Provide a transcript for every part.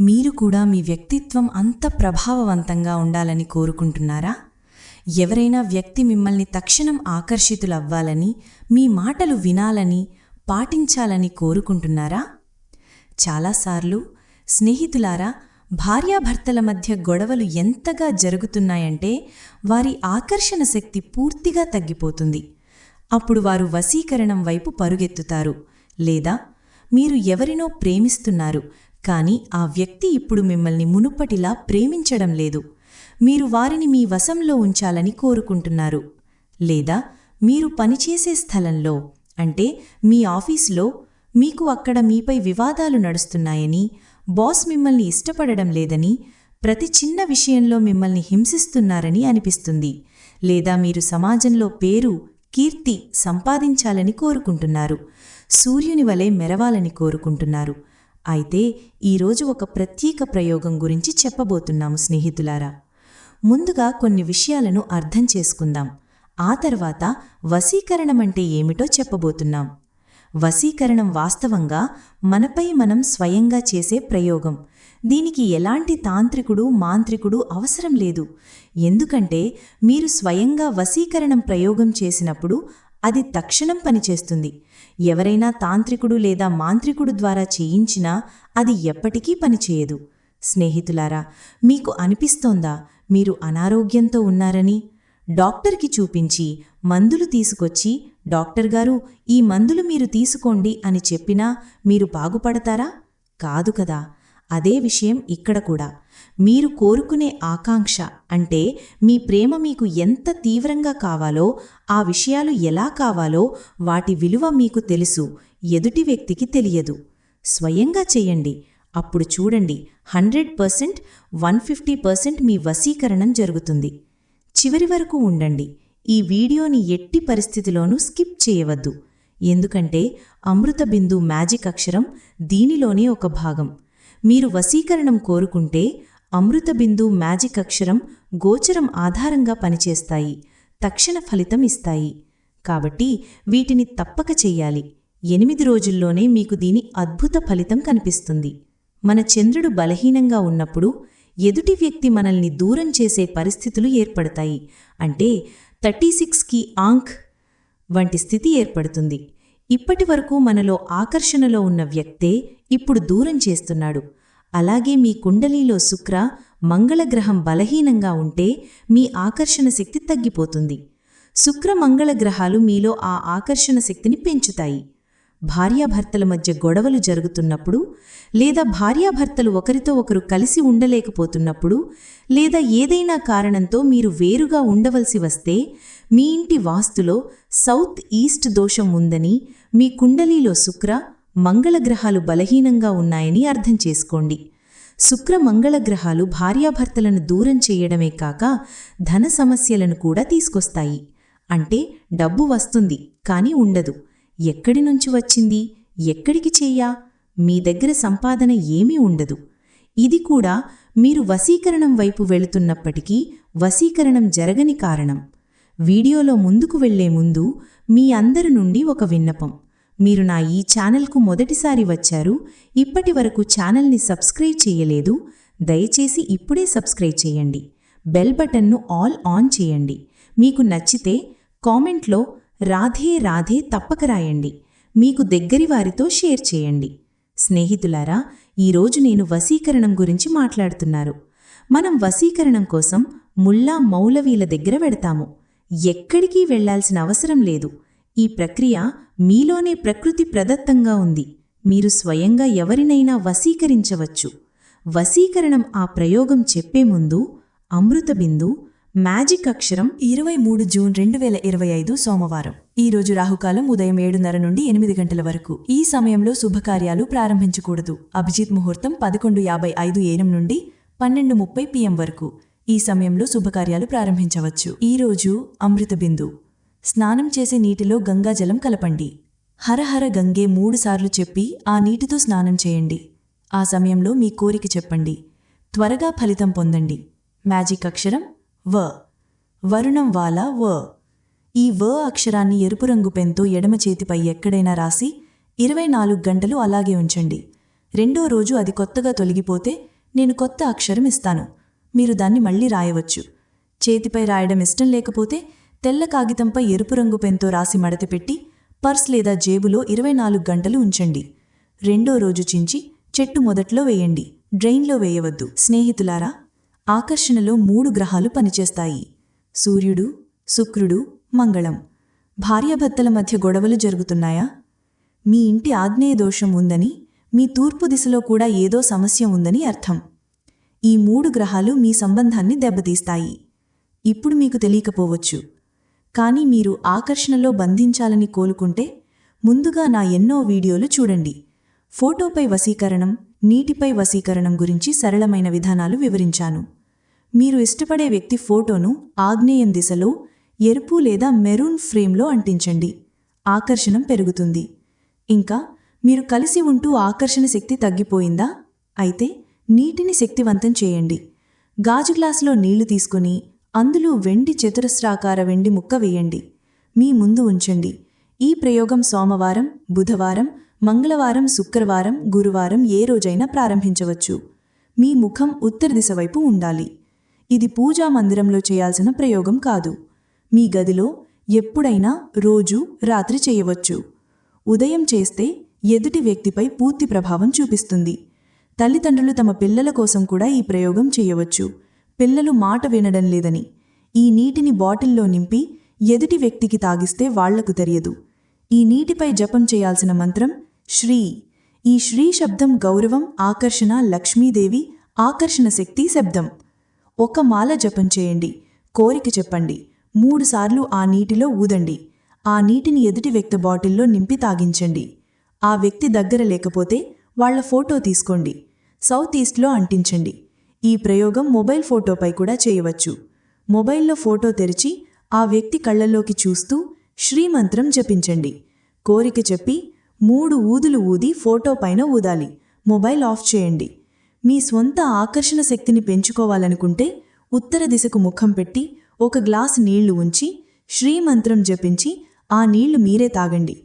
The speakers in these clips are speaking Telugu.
మీరు కూడా మీ వ్యక్తిత్వం అంత ప్రభావవంతంగా ఉండాలని కోరుకుంటున్నారా? ఎవరైనా వ్యక్తి మిమ్మల్ని తక్షణం ఆకర్షితులవ్వాలని మీ మాటలు వినాలని పాటించాలని కోరుకుంటున్నారా? చాలాసార్లు స్నేహితులారా భార్యాభర్తల మధ్య గొడవలు ఎంతగా జరుగుతున్నాయంటే వారి ఆకర్షణ శక్తి పూర్తిగా తగ్గిపోతుంది. అప్పుడు వారు వశీకరణం వైపు పరుగెత్తుతారు. లేదా మీరు ఎవరినో ప్రేమిస్తున్నారు కానీ ఆ వ్యక్తి ఇప్పుడు మిమ్మల్ని మునుపటిలా ప్రేమించడం లేదు. మీరు వారిని మీ వశంలో ఉంచాలని కోరుకుంటున్నారు. లేదా మీరు పనిచేసే స్థలంలో అంటే మీ ఆఫీసులో మీకు అక్కడ మీపై వివాదాలు నడుస్తున్నాయని బాస్ మిమ్మల్ని ఇష్టపడడం లేదని ప్రతి చిన్న విషయంలో మిమ్మల్ని హింసిస్తున్నారని అనిపిస్తుంది. లేదా మీరు సమాజంలో పేరు కీర్తి సంపాదించాలని కోరుకుంటున్నారు. సూర్యుని వలె మెరవాలని కోరుకుంటున్నారు. అయితే ఈరోజు ఒక ప్రత్యేక ప్రయోగం గురించి చెప్పబోతున్నాము స్నేహితులారా. ముందుగా కొన్ని విషయాలను అర్థం చేసుకుందాం. ఆ తర్వాత వశీకరణమంటే ఏమిటో చెప్పబోతున్నాం. వశీకరణం వాస్తవంగా మనపై మనం స్వయంగా చేసే ప్రయోగం. దీనికి ఎలాంటి తాంత్రికుడు మాంత్రికుడు అవసరం లేదు. ఎందుకంటే మీరు స్వయంగా వశీకరణం ప్రయోగం చేసినప్పుడు అది తక్షణం పనిచేస్తుంది. ఎవరైనా తాంత్రికుడు లేదా మాంత్రికుడు ద్వారా చేయించినా అది ఎప్పటికీ పనిచేయదు. స్నేహితులారా మీకు అనిపిస్తోందా మీరు అనారోగ్యంతో ఉన్నారని? డాక్టర్కి చూపించి మందులు తీసుకొచ్చి డాక్టర్ గారు ఈ మందులు మీరు తీసుకోండి అని చెప్పినా మీరు బాగుపడతారా? కాదు కదా. అదే విషయం ఇక్కడ కూడా. మీరు కోరుకునే ఆకాంక్ష అంటే మీ ప్రేమ మీకు ఎంత తీవ్రంగా కావాలో ఆ విషయాలు ఎలా కావాలో వాటి విలువ మీకు తెలుసు ఎదుటి వ్యక్తికి తెలియదు. స్వయంగా చేయండి. అప్పుడు చూడండి hundred percent one fifty percent మీ వశీకరణం జరుగుతుంది. చివరి వరకు ఉండండి. ఈ వీడియోని ఎట్టి పరిస్థితిలోనూ స్కిప్ చేయవద్దు. ఎందుకంటే అమృత బిందు మ్యాజిక్ అక్షరం దీనిలోనే ఒక భాగం. మీరు వశీకరణం కోరుకుంటే అమృత బిందు మ్యాజిక్ అక్షరం గోచరం ఆధారంగా పనిచేస్తాయి తక్షణ ఫలితం ఇస్తాయి. కాబట్టి వీటిని తప్పక చెయ్యాలి ఎనిమిది రోజుల్లోనే మీకు దీని అద్భుత ఫలితం కనిపిస్తుంది. మన చంద్రుడు బలహీనంగా ఉన్నప్పుడు ఎదుటి వ్యక్తి మనల్ని దూరం చేసే పరిస్థితులు ఏర్పడతాయి. అంటే థర్టీ సిక్స్కి ఆంక్ వంటి స్థితి ఏర్పడుతుంది. ఇప్పటి వరకు మనలో ఆకర్షణలో ఉన్న వ్యక్తే ఇప్పుడు దూరం చేస్తున్నాడు. అలాగే మీ కుండలీలో శుక్ర మంగళగ్రహం బలహీనంగా ఉంటే మీ ఆకర్షణ శక్తి తగ్గిపోతుంది. శుక్ర మంగళ గ్రహాలు మీలో ఆ ఆకర్షణ శక్తిని పెంచుతాయి. భార్యాభర్తల మధ్య గొడవలు జరుగుతున్నప్పుడు లేదా భార్యాభర్తలు ఒకరితో ఒకరు కలిసి ఉండలేకపోతున్నప్పుడు లేదా ఏదైనా కారణంతో మీరు వేరుగా ఉండవలసి వస్తే మీ ఇంటి వాస్తులో సౌత్ ఈస్ట్ దోషం ఉందని మీ కుండలీలో శుక్ర మంగళగ్రహాలు బలహీనంగా ఉన్నాయని అర్థం చేసుకోండి. శుక్ర మంగళగ్రహాలు భార్యాభర్తలను దూరం చేయడమే కాక ధన సమస్యలను కూడా తీసుకొస్తాయి. అంటే డబ్బు వస్తుంది కానీ ఉండదు. ఎక్కడి నుంచి వచ్చింది? ఎక్కడికి చెయ్యా మీ దగ్గర సంపాదన ఏమీ ఉండదు. ఇది కూడా మీరు వశీకరణం వైపు వెళుతున్నప్పటికీ వశీకరణం జరగని కారణం. వీడియోలో ముందుకు వెళ్ళే ముందు మీ అందరి నుండి ఒక విన్నపం. మీరు నా ఈ ఛానల్కు మొదటిసారి వచ్చారు ఇప్పటి వరకు ఛానల్ని సబ్స్క్రైబ్ చేయలేదు దయచేసి ఇప్పుడే సబ్స్క్రైబ్ చేయండి. బెల్ బటన్ను ఆల్ ఆన్ చేయండి. మీకు నచ్చితే కామెంట్లో రాధే రాధే తప్పక రాయండి. మీకు దగ్గరి వారితో షేర్ చేయండి. స్నేహితులారా ఈరోజు నేను వశీకరణం గురించి మాట్లాడుతున్నారు. మనం వశీకరణం కోసం ముల్లా మౌలవీల దగ్గర వెడతాము. ఎక్కడికి వెళ్ళాల్సిన అవసరం లేదు. ఈ ప్రక్రియ మీలోనే ప్రకృతి ప్రదత్తంగా ఉంది. మీరు స్వయంగా ఎవరినైనా వశీకరించవచ్చు. వశీకరణం ఆ ప్రయోగం చెప్పే ముందు అమృత బిందు మ్యాజిక్ అక్షరం ఇరవై మూడు జూన్ రెండు వేల ఇరవై ఐదు సోమవారం. ఈ రోజు రాహుకాలం ఉదయం ఏడున్నర నుండి ఎనిమిది గంటల వరకు. ఈ సమయంలో శుభకార్యాలు ప్రారంభించకూడదు. అభిజిత్ ముహూర్తం పదకొండు యాభై ఐదు ఏఎం నుండి పన్నెండు ముప్పై పిఎం వరకు. ఈ సమయంలో శుభకార్యాలు ప్రారంభించవచ్చు. ఈ రోజు అమృత బిందు. స్నానం చేసే నీటిలో గంగాజలం కలపండి. హరహర గంగే మూడుసార్లు చెప్పి ఆ నీటితో స్నానం చేయండి. ఆ సమయంలో మీ కోరిక చెప్పండి. త్వరగా ఫలితం పొందండి. మ్యాజిక్ అక్షరం వ. వరుణం వాల వ. ఈ వ అక్షరాన్ని ఎరుపు రంగు పెన్తో ఎడమ చేతిపై ఎక్కడైనా రాసి ఇరవై నాలుగు గంటలు అలాగే ఉంచండి. రెండో రోజు అది కొత్తగా తొలగిపోతే నేను కొత్త అక్షరం ఇస్తాను. మీరు దాన్ని మళ్ళీ రాయవచ్చు. చేతిపై రాయడం ఇష్టం లేకపోతే తెల్ల కాగితంపై ఎరుపు రంగు పెన్తో రాసి మడతపెట్టి పర్స్ లేదా జేబులో ఇరవై నాలుగు గంటలు ఉంచండి. రెండో రోజు చించి చెట్టు మొదట్లో వేయండి. డ్రైన్లో వేయవద్దు. స్నేహితులారా ఆకర్షణలో మూడు గ్రహాలు పనిచేస్తాయి. సూర్యుడు శుక్రుడు మంగళం. భార్యాభర్తల మధ్య గొడవలు జరుగుతున్నాయా? మీ ఇంటి ఆగ్నేయ దోషం ఉందని మీ తూర్పు దిశలో కూడా ఏదో సమస్య ఉందని అర్థం. ఈ మూడు గ్రహాలు మీ సంబంధాన్ని దెబ్బతీస్తాయి. ఇప్పుడు మీకు తెలియకపోవచ్చు. కానీ మీరు ఆకర్షణలో బంధించాలని కోలుకుంటే ముందుగా నా ఎన్నో వీడియోలు చూడండి. ఫోటోపై వశీకరణం నీటిపై వశీకరణం గురించి సరళమైన విధానాలు వివరించాను. మీరు ఇష్టపడే వ్యక్తి ఫోటోను ఆగ్నేయం దిశలో ఎరుపు లేదా మెరూన్ ఫ్రేమ్లో అంటించండి. ఆకర్షణం పెరుగుతుంది. ఇంకా మీరు కలిసి ఉంటూ ఆకర్షణ శక్తి తగ్గిపోయిందా? అయితే నీటిని శక్తివంతం చేయండి. గాజు గ్లాసులో నీళ్ళు తీసుకుని అందులో వెండి చతురస్రాకార వెండి ముక్క వేయండి. మీ ముందు ఉంచండి. ఈ ప్రయోగం సోమవారం బుధవారం మంగళవారం శుక్రవారం గురువారం ఏ రోజైనా ప్రారంభించవచ్చు. మీ ముఖం ఉత్తర దిశ వైపు ఉండాలి. ఇది పూజా మందిరంలో చేయాల్సిన ప్రయోగం కాదు. మీ గదిలో ఎప్పుడైనా రోజు రాత్రి చేయవచ్చు. ఉదయం చేస్తే ఎదుటి వ్యక్తిపై పూర్తి ప్రభావం చూపిస్తుంది. తల్లిదండ్రులు తమ పిల్లల కోసం కూడా ఈ ప్రయోగం చేయవచ్చు. పిల్లలు మాట వినడం లేదని. ఈ నీటిని బాటిల్లో నింపి ఎదుటి వ్యక్తికి తాగిస్తే వాళ్ళకు తెలియదు. ఈ నీటిపై జపం చేయాల్సిన మంత్రం శ్రీ. ఈ శ్రీ శబ్దం గౌరవం ఆకర్షణ లక్ష్మీదేవి ఆకర్షణ శక్తి శబ్దం. ఒక మాల జపం చేయండి. కోరిక చెప్పండి. మూడుసార్లు ఆ నీటిలో ఊదండి. ఆ నీటిని ఎదుటి వ్యక్తి బాటిల్లో నింపి తాగించండి. ఆ వ్యక్తి దగ్గర లేకపోతే వాళ్ళ ఫోటో తీసుకోండి. సౌత్ ఈస్ట్లో అంటించండి. ఈ ప్రయోగం మొబైల్ ఫోటోపై కూడా చేయవచ్చు. మొబైల్లో ఫోటో తెరిచి ఆ వ్యక్తి కళ్ళల్లోకి చూస్తూ శ్రీమంత్రం జపించండి. కోరిక చెప్పి మూడు ఊదులు ఊది ఫోటో పైన ఊదాలి. మొబైల్ ఆఫ్ చేయండి. మీ స్వంత ఆకర్షణ శక్తిని పెంచుకోవాలనుకుంటే ఉత్తర దిశకు ముఖం పెట్టి ఒక గ్లాస్ నీళ్ళు ఉంచి శ్రీమంత్రం జపించి ఆ నీళ్ళు మీరే తాగండి.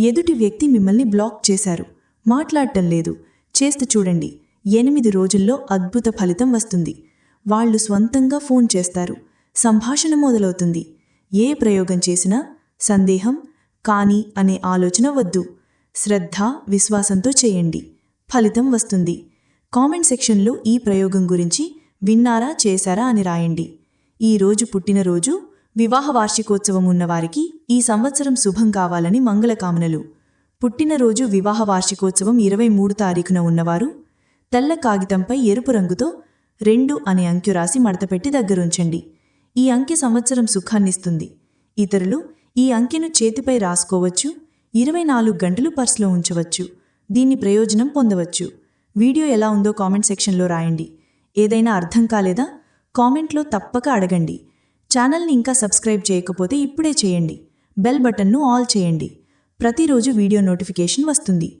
ఎదుటి వ్యక్తి మిమ్మల్ని బ్లాక్ చేశారు. మాట్లాడటం లేదు. చేస్తూ చూడండి. ఎనిమిది రోజుల్లో అద్భుత ఫలితం వస్తుంది. వాళ్ళు స్వంతంగా ఫోన్ చేస్తారు. సంభాషణ మొదలవుతుంది. ఏ ప్రయోగం చేసినా సందేహం కాని అనే ఆలోచన వద్దు. శ్రద్ధ విశ్వాసంతో చేయండి. ఫలితం వస్తుంది. కామెంట్ సెక్షన్లో ఈ ప్రయోగం గురించి విన్నారా చేశారా అని రాయండి. ఈ రోజు పుట్టినరోజు వివాహ వార్షికోత్సవం ఉన్నవారికి ఈ సంవత్సరం శుభం కావాలని మంగళకామనలు. పుట్టినరోజు వివాహ వార్షికోత్సవం ఇరవై మూడు తారీఖున ఉన్నవారు తెల్ల కాగితంపై ఎరుపు రంగుతో రెండు అనే అంకె రాసి మడతపెట్టి దగ్గరుంచండి. ఈ అంకె సంవత్సరం సుఖాన్నిస్తుంది. ఇతరులు ఈ అంకెను చేతిపై రాసుకోవచ్చు ఇరవై నాలుగు గంటలు పర్సులో ఉంచవచ్చు దీని ప్రయోజనం పొందవచ్చు. వీడియో ఎలా ఉందో కామెంట్ సెక్షన్లో రాయండి. ఏదైనా అర్థం కాలేదా? కామెంట్లో తప్పక అడగండి. ఛానల్ని ఇంకా సబ్స్క్రైబ్ చేయకపోతే ఇప్పుడే చేయండి. బెల్ బటన్ను ఆల్ చేయండి. ప్రతిరోజు వీడియో నోటిఫికేషన్ వస్తుంది.